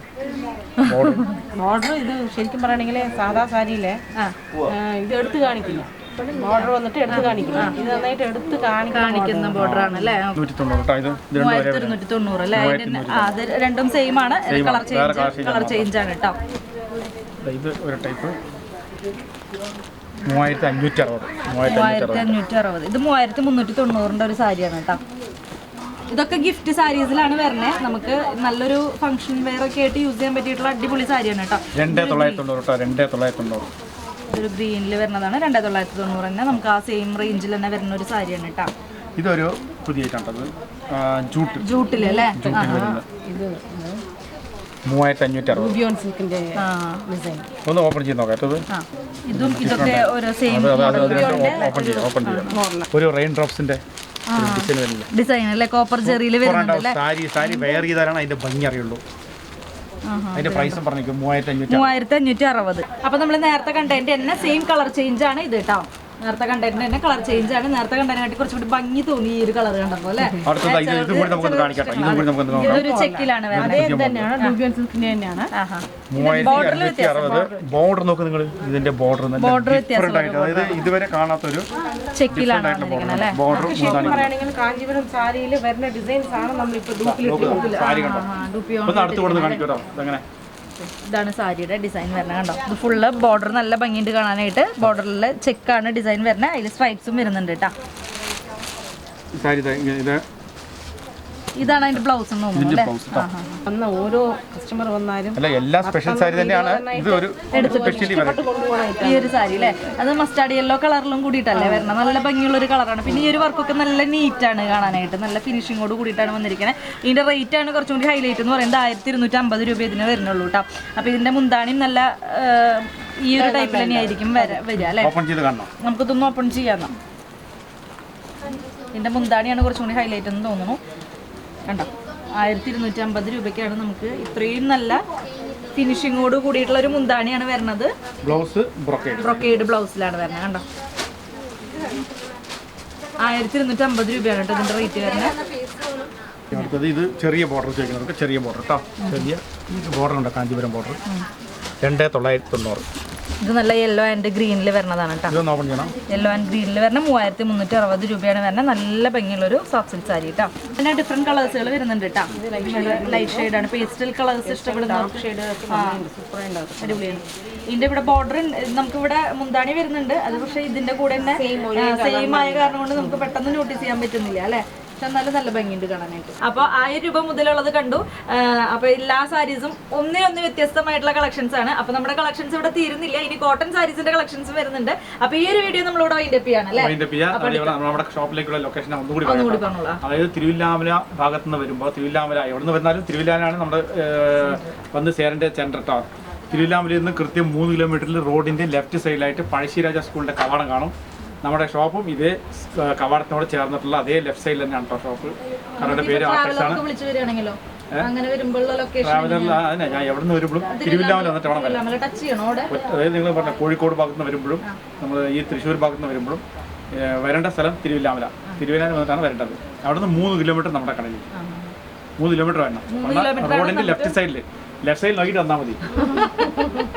ബോർഡർ ഇത് ശരിക്കും പറയുകയാണെങ്കിൽ സാധാ സാരിയിലെ ഇത് എടുത്ത് കാണിക്കില്ല. ബോർഡർ വന്നിട്ട് എടുത്ത് കാണിക്കണം ഇത് നന്നായിട്ട് എടുത്ത് കാണിക്കുന്ന ബോർഡർ ആണ്. അല്ലേ? നൂറ്റി തൊണ്ണൂറ് അല്ലേ? അത് രണ്ടും സെയിം ആണ്. കളർ ചേഞ്ച് കളർ ആണ് ചേഞ്ച് ആണ് കേട്ടോ ഇത് ഒരു ടൈപ്പ് മൂവായിരത്തി അഞ്ഞൂറ്റി അറുപത്. മൂവായിരത്തി അഞ്ഞൂറ്റി അറുപത്. ഇത് മൂവായിരത്തി മുന്നൂറ്റി തൊണ്ണൂറിന്റെ ഒരു സാരിയാണ് കേട്ടോ. ഇതൊക്കെ ഗിഫ്റ്റ് സാരീസിലാണ് വരുന്നത് നമുക്ക് നല്ലൊരു ഫംഗ്ഷൻ വെയർ ഒക്കെ ആയിട്ട് യൂസ് ചെയ്യാൻ പറ്റിയിട്ടുള്ള അടിപൊളി സാരിയാണ് കേട്ടോ. രണ്ടേ തൊള്ളായിരത്തി തൊണ്ണൂറ് കേട്ടോ രണ്ട് തൊള്ളായിരത്തി തൊണ്ണൂറ്. ഇതൊരു ഗ്രീനിൽ വരുന്നതാണ് രണ്ടേ തൊള്ളായിരത്തി തൊണ്ണൂറ് തന്നെ. നമുക്ക് ആ സെയിം റേഞ്ചിൽ തന്നെ വരുന്ന ഒരു സാരിയാണ് കേട്ടോ. ഇതൊരു പുതിയ ജൂട്ട് ജൂട്ടിൽ. അല്ലേ? ഇത് മൂവായിരത്തി അഞ്ഞൂറ്റി അറുപത് ഒന്ന് ഓപ്പൺ ചെയ്ത് നോക്കാം. ഇത് ഇതും ഇതൊക്കെ ഒരു ഓപ്പൺ ചെയ്യാം ഓപ്പൺ ചെയ്യാം. ഒരു റെയിൻ ഡ്രോപ്സിന്റെ ഡിസൈൻ അല്ലേ? കോപ്പർ വരുന്നുണ്ട് സാരി സാരി വെയർ ചെയ്താലാണ് അതിന്റെ ഭംഗി അറിയുള്ളൂ. അതിന്റെ പ്രൈസും പറഞ്ഞു മൂവായിരത്തി അഞ്ഞൂറ്റി അറുപത് അപ്പൊ നമ്മൾ നേരത്തെ കണ്ടതിന്റെ തന്നെ സെയിം കളർ ചേഞ്ച് ആണ് ഇത് കേട്ടോ. നേരത്തെ കണ്ടതിന്റെ തന്നെ കളർ ചേഞ്ച് ആണ്. നേരത്തെ കണ്ടതിനാട്ടി കുറച്ചുകൂടി ഭംഗി തോന്നി ഈ ഒരു കളർ കണ്ടപ്പോ അല്ലെ? അടുത്തത് ഇത് കൂടി നമുക്കൊന്ന് കാണിക്കട്ടെ. ഇതും കൂടി നമുക്ക് നോക്കാം. ഇതൊരു ചെക്കിലാണ് തന്നെയാണ്. മൂവായിരത്തി അറുപത്. ബോർഡർ നോക്ക് നിങ്ങൾ ഇതിന്റെ ബോർഡർ ബോർഡർ അതായത് ഇതുവരെ കാണാത്തൊരു ചെക്കിലാണ് ബോർഡർ കാഞ്ചീപുരം സാരിയിൽ വരുന്ന ഡിസൈൻസ് ആണ് നമ്മളിപ്പോ ഡൂപ്പിലിട്ട് ഡൂപ്ലിക്കേറ്റ് അടുത്ത് കൊടുത്ത് കാണിക്കട്ടോ ഇതെങ്ങനെ? ഇതാണ് സാരിയുടെ ഡിസൈൻ വരുന്നത് കണ്ടോ? ഇത് ഫുള്ള് ബോർഡർ നല്ല ഭംഗിയുണ്ട് കാണാനായിട്ട്. ബോർഡറിൽ ചെക്കാണ് ഡിസൈൻ വരുന്നത് അതിൽ സ്ട്രൈപ്സും വരുന്നുണ്ട് കേട്ടോ ഈ സാരി ഇതാ ഇങ്ങനെ ഇത് ഇതാണ് അതിന്റെ ബ്ലൗസ് ഇതിന്റെ ബ്ലൗസ് വന്ന ഓരോ കസ്റ്റമർ വന്നാലും അല്ല എല്ലാ സ്പെഷ്യൽ സാരി തന്നെയാണ് ഇത് ഒരു സ്പെഷ്യലി ഈ ഒരു സാരി അല്ലേ അത് മസ്റ്റാർഡ് യെല്ലോ കളറിലും കൂടിയിട്ടല്ലേ വരണം നല്ല ഭംഗിയുള്ള ഒരു കളറാണ് പിന്നെ ഈ ഒരു വർക്കൊക്കെ നല്ല നീറ്റാണ് കാണാനായിട്ട്. നല്ല ഫിനിഷിങ്ങോട് കൂടിയിട്ടാണ് വന്നിരിക്കുന്നത് ഇതിന്റെ റേറ്റ് ആണ് കുറച്ചും കൂടി ഹൈലൈറ്റ് എന്ന് പറയുന്നത് ആയിരത്തി ഇരുന്നൂറ്റി അമ്പത് രൂപ ഇതിന് വരുന്നുള്ളൂ കേട്ടോ അപ്പൊ ഇതിന്റെ മുന്താണിയും നല്ല ഈ ഒരു ടൈപ്പിൽ തന്നെയായിരിക്കും വര വരിക അല്ലേ? ഓപ്പൺ ചെയ്ത് കാണണം. നമുക്കിതൊന്ന് ഓപ്പൺ ചെയ്യാം ഇതിന്റെ മുന്താണിയാണ് കുറച്ചും കൂടി ഹൈലൈറ്റ് എന്ന് തോന്നുന്നു. കണ്ടോ? ആയിരത്തി ഇരുന്നൂറ്റി അമ്പത് രൂപയ്ക്കാണ് നമുക്ക് ഇത്രയും നല്ല ഫിനിഷിങ്ങോട് കൂടിയിട്ടുള്ള ഒരു മുന്താണിയാണ് വരുന്നത്. Blouse brocade. ബ്ലൗസിലാണ് വരുന്നത് കണ്ടോ? ആയിരത്തി ഇരുന്നൂറ്റി അമ്പത് രൂപയാണ് കേട്ടോ ഇതിന്റെ റേറ്റ് വരുന്നത്. ഇത് ചെറിയ ബോർഡർ ചോദിക്കുന്നവർക്ക് ചെറിയ ബോർഡർ കേട്ടോ ചെറിയ ബോർഡർ ഉണ്ട് കാഞ്ചീപുരം ബോർഡർ രണ്ട് തൊള്ളായിരത്തി തൊണ്ണൂറ്. ഇത് നല്ല യെല്ലോ ആൻഡ് ഗ്രീനിൽ വരണതാണ് കേട്ടോ യെല്ലോ ആൻഡ് ഗ്രീനിൽ വരണ മൂവായിരത്തി മുന്നൂറ്റി അറുപത് രൂപയാണ് വരുന്നത് നല്ല ഭംഗിയുള്ള ഒരു സോഫ്റ്റ് സിൽക്ക് സാരി കേട്ടോ പിന്നെ ഡിഫറെന്റ് കളേഴ്സുകൾ വരുന്നുണ്ട് കേട്ടോ ലൈറ്റ് ഷെയ്ഡ് ആണ്. പേസ്റ്റൽ കളേഴ്സ് ഇഷ്ടപ്പെടുന്ന അടിപൊളിയാണ്. ഇതിന്റെ ഇവിടെ ബോർഡർ നമുക്ക് ഇവിടെ മുന്താണി വരുന്നുണ്ട്. അത് പക്ഷേ ഇതിന്റെ കൂടെ തന്നെ സെയിം ആയ കാരണം കൊണ്ട് നമുക്ക് പെട്ടെന്ന് നോട്ടീസ് ചെയ്യാൻ പറ്റുന്നില്ല അല്ലേ? എന്നാലും നല്ല ഭംഗിയുണ്ട് കാണാനായിട്ട്. അപ്പൊ ആയിരം രൂപ മുതലുള്ളത് കണ്ടു. അപ്പോൾ അപ്പൊ എല്ലാ സാരീസും ഒന്നിനൊന്ന് വ്യത്യസ്തമായിട്ടുള്ള കളക്ഷൻസ് ആണ്. അപ്പൊ നമ്മുടെ കളക്ഷൻസ് ഇവിടെ തീരുന്നില്ല. ഇനി കോട്ടൺ സാരീസിന്റെ കളക്ഷൻസ് വരുന്നുണ്ട്. അപ്പൊ ഈ ഒരു വീഡിയോ നമ്മളിവിടെ വൈൻഡപ്പ് ചെയ്യാണ് അല്ലേ? നമ്മുടെ ഷോപ്പിലേക്കുള്ള ലൊക്കേഷൻ ഒന്നുകൂടി അതായത് തിരുവില്ലാമല ഭാഗത്ത് നിന്ന് വരുമ്പോൾ തിരുവില്ലാമല എവിടെ നിന്ന് വന്നാലും തിരുവില്ലാമലാണ് നമ്മുടെ വന്ന് സേരന്റെ സെന്റർ ടോ തിരുവില്ലാമലയിൽ നിന്ന് കൃത്യം മൂന്ന് കിലോമീറ്ററിൽ റോഡിന്റെ ലെഫ്റ്റ് സൈഡിലായിട്ട് പഴശ്ശിരാജ സ്കൂളിന്റെ കവാടം കാണും. നമ്മുടെ ഷോപ്പും ഇതേ കവാടത്തിനോട് ചേർന്നിട്ടുള്ള അതേ ലെഫ്റ്റ് സൈഡിൽ തന്നെയാണ് കേട്ടോ ഷോപ്പ്. കടയുടെ പേര് ആണ് ട്രാവലറിൽ ഞാൻ എവിടെ നിന്ന് വരുമ്പോഴും തിരുവില്ലാമല വന്നിട്ട് വേണം അതായത് നിങ്ങൾ പറഞ്ഞ കോഴിക്കോട് ഭാഗത്ത് നിന്ന് വരുമ്പോഴും നമ്മൾ ഈ തൃശ്ശൂർ ഭാഗത്ത് നിന്ന് വരുമ്പോഴും വരേണ്ട സ്ഥലം തിരുവില്ലാമല. തിരുവില്ലാമല വന്നിട്ടാണ് വരേണ്ടത്. അവിടെ നിന്ന് മൂന്ന് കിലോമീറ്റർ നമ്മുടെ കടയിൽ. മൂന്ന് കിലോമീറ്റർ വേണം. റോഡിന്റെ ലെഫ്റ്റ് സൈഡിൽ ലെഫ്റ്റ് സൈഡിൽ നോക്കിയിട്ട് വന്നാൽ മതി.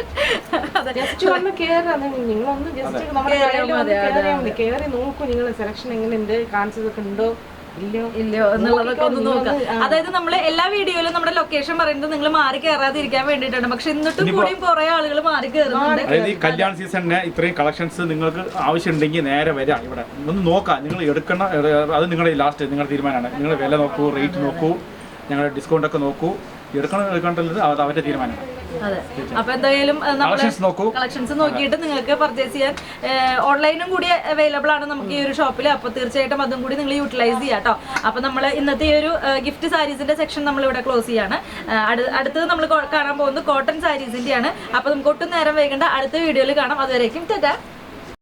ജസ്റ്റ് വന്ന് കയറാ നിങ്ങളൊന്ന് ജസ്റ്റ് നമ്മുടെ കടയിൽ വന്ന് കയറിയാൽ മതി. കയറി നോക്കൂ നിങ്ങൾ സെലക്ഷൻ എങ്ങനെയുണ്ട് കാണിച്ചതൊക്കെ ഉണ്ടോ ഇല്ലയോ? എന്നുള്ളതൊക്കെ ഒന്ന് നോക്കാം. അതായത് നമ്മൾ എല്ലാ വീഡിയോയിലും നമ്മുടെ ലൊക്കേഷൻ പറയുന്നത് നിങ്ങൾ മാറി കയറാതിരിക്കാൻ വേണ്ടിട്ടാണ് പക്ഷെ എന്നിട്ടും കൂടിയും കുറെ ആളുകൾ മാറി കയറുന്നുണ്ട് അതായത് ഈ കല്യാൺ സീസണിന് ഇത്രയും കളക്ഷൻസ് നിങ്ങൾക്ക് ആവശ്യമുണ്ടെങ്കിൽ നേരെ വരാം ഇവിടെ. ഒന്ന് നോക്കാം. നിങ്ങൾ എടുക്കണം അത് നിങ്ങളുടെ ലാസ്റ്റ് നിങ്ങളുടെ തീരുമാനമാണ്. നിങ്ങൾ വില നോക്കൂ റേറ്റ് നോക്കൂ ഞങ്ങളുടെ ഡിസ്കൗണ്ട് ഒക്കെ നോക്കൂ. എടുക്കണം എടുക്കേണ്ടത് അത് അവരുടെ തീരുമാനമാണ്. അതെ. അപ്പൊ എന്തായാലും കളക്ഷൻസ് നോക്കിയിട്ട് നിങ്ങൾക്ക് പർച്ചേസ് ചെയ്യാൻ ഓൺലൈനും കൂടി അവൈലബിൾ ആണ് നമുക്ക് ഈ ഒരു ഷോപ്പിൽ അപ്പൊ തീർച്ചയായിട്ടും അതും കൂടി നിങ്ങൾ യൂട്ടിലൈസ് ചെയ്യാം കേട്ടോ അപ്പൊ നമ്മൾ ഇന്നത്തെ ഈ ഒരു ഗിഫ്റ്റ് സാരീസിന്റെ സെക്ഷൻ നമ്മൾ ഇവിടെ ക്ലോസ് ചെയ്യാണ്. അടുത്തത് നമ്മൾ കാണാൻ പോകുന്നത് കോട്ടൺ സാരീസിന്റെയാണ് അപ്പൊ നമുക്ക് ഒട്ടും നേരം വൈകേണ്ട. അടുത്ത വീഡിയോയിൽ കാണാം. അതുവരേക്കും ടാറ്റാ.